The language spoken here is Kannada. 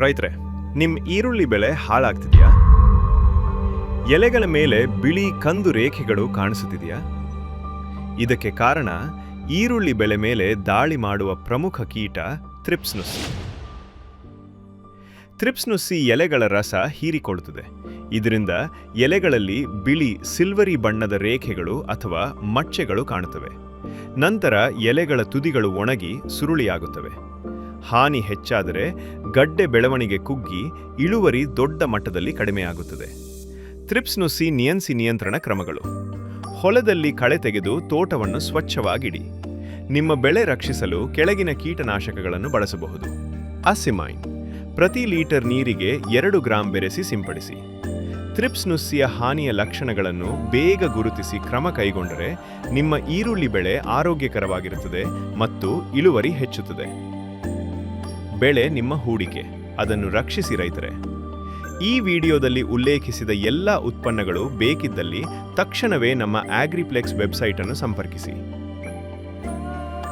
ರೈತರೆ ನಿಮ್ಮ ಈರುಳ್ಳಿ ಬೆಳೆ ಹಾಳಾಗ್ತಿದೆಯಾ? ಎಲೆಗಳ ಮೇಲೆ ಬಿಳಿ ಕಂದು ರೇಖೆಗಳು ಕಾಣಿಸುತ್ತಿದೆಯಾ? ಇದಕ್ಕೆ ಕಾರಣ ಈರುಳ್ಳಿ ಬೆಳೆ ಮೇಲೆ ದಾಳಿ ಮಾಡುವ ಪ್ರಮುಖ ಕೀಟ ಥ್ರಿಪ್ಸ್ ಥ್ರಿಪ್ಸ್ನುಸಿ ಥ್ರಿಪ್ಸ್ ನುಸಿ ಎಲೆಗಳ ರಸ ಹೀರಿಕೊಳ್ಳುತ್ತದೆ. ಇದರಿಂದ ಎಲೆಗಳಲ್ಲಿ ಬಿಳಿ ಸಿಲ್ವರಿ ಬಣ್ಣದ ರೇಖೆಗಳು ಅಥವಾ ಮಚ್ಚೆಗಳು ಕಾಣುತ್ತವೆ. ನಂತರ ಎಲೆಗಳ ತುದಿಗಳು ಒಣಗಿ ಸುರುಳಿಯಾಗುತ್ತವೆ. ಹಾನಿ ಹೆಚ್ಚಾದರೆ ಗಡ್ಡೆ ಬೆಳವಣಿಗೆ ಕುಗ್ಗಿ ಇಳುವರಿ ದೊಡ್ಡ ಮಟ್ಟದಲ್ಲಿ ಕಡಿಮೆಯಾಗುತ್ತದೆ. ಥ್ರಿಪ್ಸ್ ನುಸಿ ನಿಯಂಸಿ ನಿಯಂತ್ರಣ ಕ್ರಮಗಳು. ಹೊಲದಲ್ಲಿ ಕಳೆ ತೆಗೆದು ತೋಟವನ್ನು ಸ್ವಚ್ಛವಾಗಿಡಿ. ನಿಮ್ಮ ಬೆಳೆ ರಕ್ಷಿಸಲು ಕೆಳಗಿನ ಕೀಟನಾಶಕಗಳನ್ನು ಬಳಸಬಹುದು. ಅಸಿಮೈನ್. ಪ್ರತಿ ಲೀಟರ್ ನೀರಿಗೆ ಎರಡು ಗ್ರಾಂ ಬೆರೆಸಿ ಸಿಂಪಡಿಸಿ. ಥ್ರಿಪ್ಸ್ ನುಸ್ಸಿಯ ಹಾನಿಯ ಲಕ್ಷಣಗಳನ್ನು ಬೇಗ ಗುರುತಿಸಿ ಕ್ರಮ ಕೈಗೊಂಡರೆ ನಿಮ್ಮ ಈರುಳ್ಳಿ ಬೆಳೆ ಆರೋಗ್ಯಕರವಾಗಿರುತ್ತದೆ ಮತ್ತು ಇಳುವರಿ ಹೆಚ್ಚುತ್ತದೆ. ಬೆಳೆ ನಿಮ್ಮ ಹೂಡಿಕೆ, ಅದನ್ನು ರಕ್ಷಿಸಿ ರೈತರೆ. ಈ ವಿಡಿಯೋದಲ್ಲಿ ಉಲ್ಲೇಖಿಸಿದ ಎಲ್ಲ ಉತ್ಪನ್ನಗಳು ಬೇಕಿದ್ದಲ್ಲಿ ತಕ್ಷಣವೇ ನಮ್ಮ ಆಗ್ರಿಪ್ಲೆಕ್ಸ್ ವೆಬ್ಸೈಟನ್ನು ಸಂಪರ್ಕಿಸಿ.